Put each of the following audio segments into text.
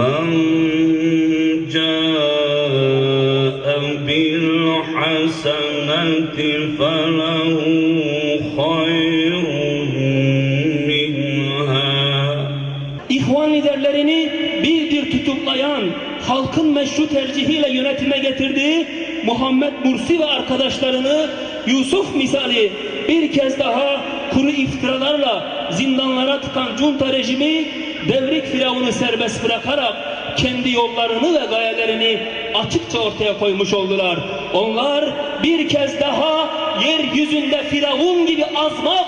من جاء بالحسنة فله خير منها İhvan liderlerini bir bir tutuklayan, halkın meşru tercihiyle yönetime getirdiği Muhammed Mursi ve arkadaşlarını Yusuf misali bir kez daha kuru iftiralarla zindanlara tıkan junta rejimi devrik firavunu serbest bırakarak kendi yollarını ve gayelerini açıkça ortaya koymuş oldular. Onlar bir kez daha yeryüzünde firavun gibi azmak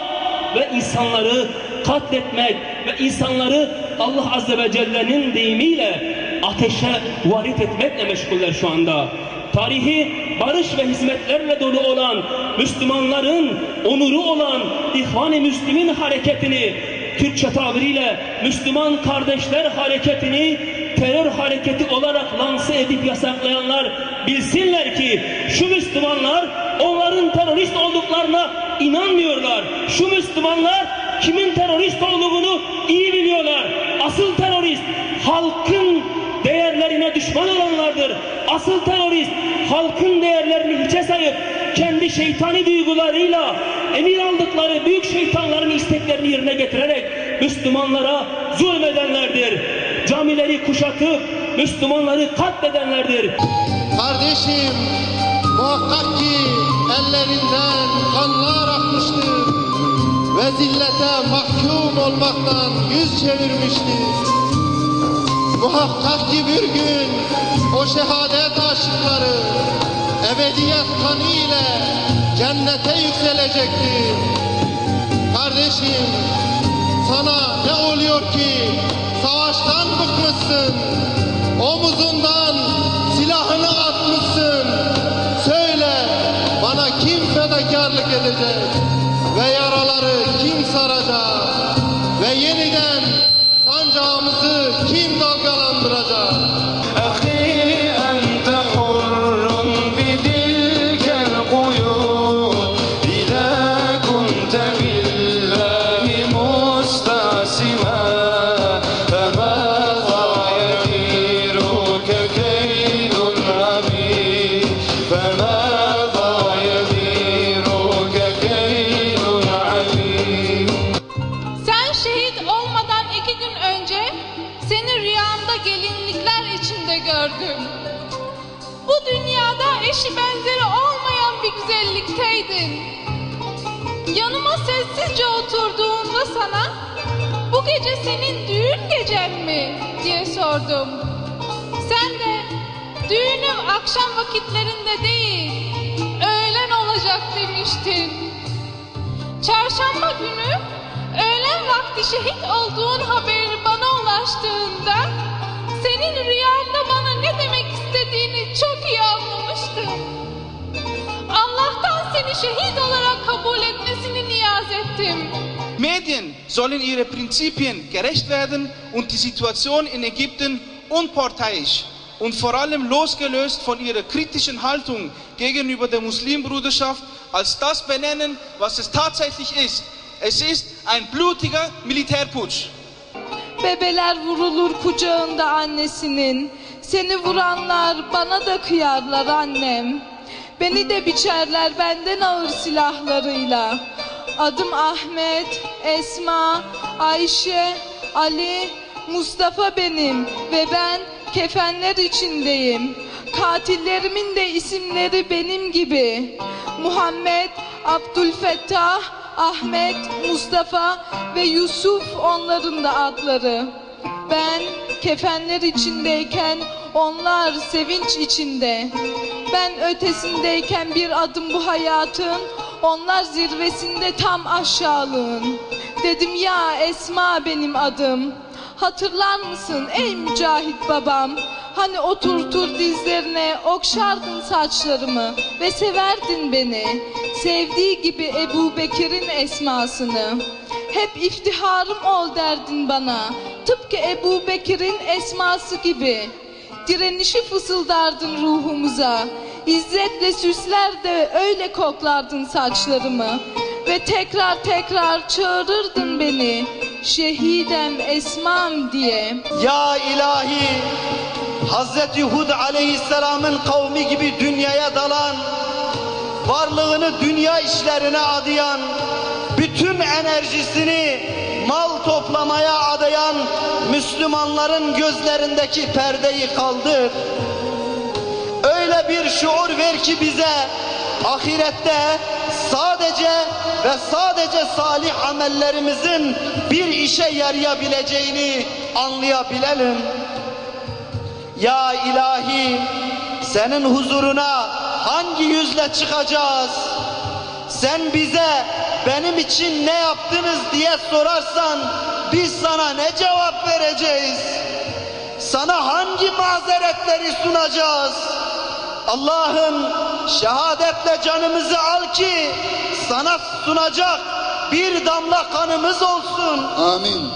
ve insanları katletmek ve insanları Allah Azze ve Celle'nin deyimiyle ateşe varit etmekle meşguller şu anda. Tarihi barış ve hizmetlerle dolu olan Müslümanların onuru olan İhvan-ı Müslümin hareketini Türkçe tabiriyle Müslüman Kardeşler Hareketi'ni terör hareketi olarak lanse edip yasaklayanlar bilsinler ki şu Müslümanlar onların terörist olduklarına inanmıyorlar. Şu Müslümanlar kimin terörist olduğunu iyi biliyorlar. Asıl terörist halkın değerlerine düşman olanlardır. Asıl terörist halkın değerlerini hiçe sayıp kendi şeytani duygularıyla emir aldıkları büyük şeytanların isteklerini yerine getirerek Müslümanlara zulmedenlerdir. Camileri kuşatıp Müslümanları katledenlerdir. Kardeşim muhakkak ki ellerinden kanlar akmıştır ve zillete mahkum olmaktan yüz çevirmiştir. Muhakkak ki bir gün o şehadet aşıkları ebediyet kanı ile cennete yükselecektir. Kardeşim sana ne oluyor ki savaştan bıkmışsın, omuzundan silahını atmışsın. Söyle bana kim fedakarlık edecek ve yaraları kim saracak ve yeniden sancağımızı kim dalgalandıracak? Gördüm. Bu dünyada eşi benzeri olmayan bir güzellikteydin. Yanıma sessizce oturduğumda sana bu gece senin düğün gecen mi diye sordum. Sen de düğünüm akşam vakitlerinde değil öğlen olacak demiştin. Çarşamba günü öğlen vakti şehit olduğun haberi bana ulaştığında senin rüyanda bana ne demek istediğini çok iyi anlamıştım. Allah'tan seni şehit olarak kabul etmesini niyaz ettim. Medien sollen ihre Prinzipien gerecht werden und die Situation in Ägypten unparteiisch und vor allem losgelöst von ihrer kritischen Haltung gegenüber der Muslimbruderschaft als das benennen, was es tatsächlich ist. Es ist ein blutiger Militärputsch. Bebeler vurulur kucağında annesinin. Seni vuranlar bana da kıyarlar annem. Beni de biçerler benden ağır silahlarıyla. Adım Ahmet, Esma, Ayşe, Ali, Mustafa benim ve ben kefenler içindeyim. Katillerimin de isimleri benim gibi. Muhammed, Abdülfettah, Ahmet, Mustafa ve Yusuf onların da adları. Ben kefenler içindeyken onlar sevinç içinde. Ben ötesindeyken bir adım bu hayatın, onlar zirvesinde tam aşağılığın. Dedim ya Esma benim adım. Hatırlar mısın ey mücahit babam? Hani oturtur dizlerine okşardın saçlarımı ve severdin beni. Sevdiği gibi Ebu Bekir'in esmasını. Hep iftiharım ol derdin bana. Tıpkı Ebu Bekir'in esması gibi. Direnişi fısıldardın ruhumuza. İzzetle süsler de öyle koklardın saçlarımı. Ve tekrar tekrar çağırırdın beni. Şehidem esmam diye. Ya ilahi Hazreti Hud aleyhisselamın kavmi gibi dünyaya dalan, varlığını dünya işlerine adayan, bütün enerjisini mal toplamaya adayan Müslümanların gözlerindeki perdeyi kaldır. Öyle bir şuur ver ki bize ahirette sadece ve sadece salih amellerimizin bir işe yarayabileceğini anlayabilelim. Ya ilahi senin huzuruna hangi yüzle çıkacağız? Sen bize benim için ne yaptınız diye sorarsan biz sana ne cevap vereceğiz? Sana hangi mazeretleri sunacağız? Allah'ım şehadetle canımızı al ki sana sunacak bir damla kanımız olsun. Amin.